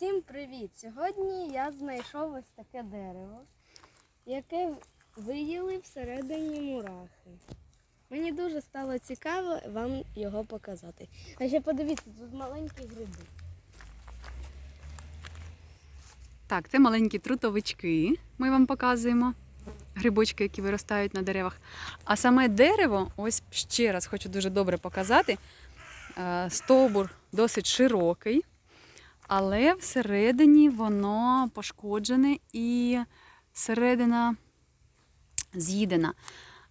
Всім привіт! Сьогодні я знайшов ось таке дерево, яке виїли всередині мурахи. Мені дуже стало цікаво вам його показати. А ще подивіться, тут маленькі гриби. Так, це маленькі трутовички. Ми вам показуємо. Грибочки, які виростають на деревах. А саме дерево, ось ще раз хочу дуже добре показати. Е, Стовбур досить широкий, але всередині воно пошкоджене і середина з'їдена.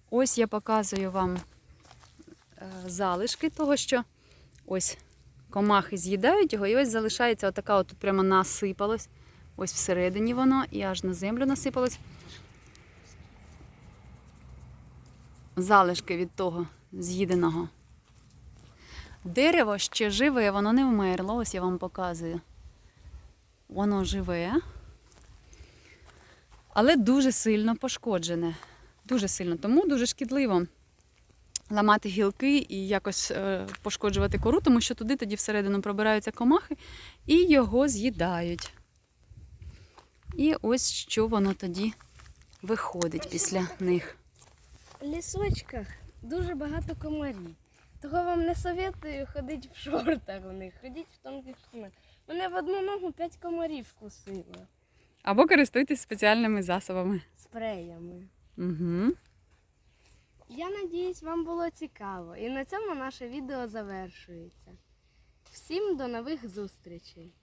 Ось я показую вам е, залишки того, що ось комахи з'їдають його, і ось залишається отака, от тут прямо насипалось. Ось всередині воно і аж на землю насипалось. Залишки від того з'їденого. Дерево ще живе, воно не вмерло, ось я вам показую. Воно живе, але дуже сильно пошкоджене. Дуже сильно. Тому дуже шкідливо ламати гілки і якось е, пошкоджувати кору, тому що туди тоді всередину пробираються комахи і його з'їдають. І ось що воно тоді виходить після них. В лісочках дуже багато комарів. Не советую ходити в шортах у них, ходіть в тонких штанах. Мене в одну ногу п'ять комарів вкусило Або користуйтесь спеціальними засобами. спреями. Угу. Я надіюсь, вам було цікаво. І на цьому наше відео завершується. Всім до нових зустрічей!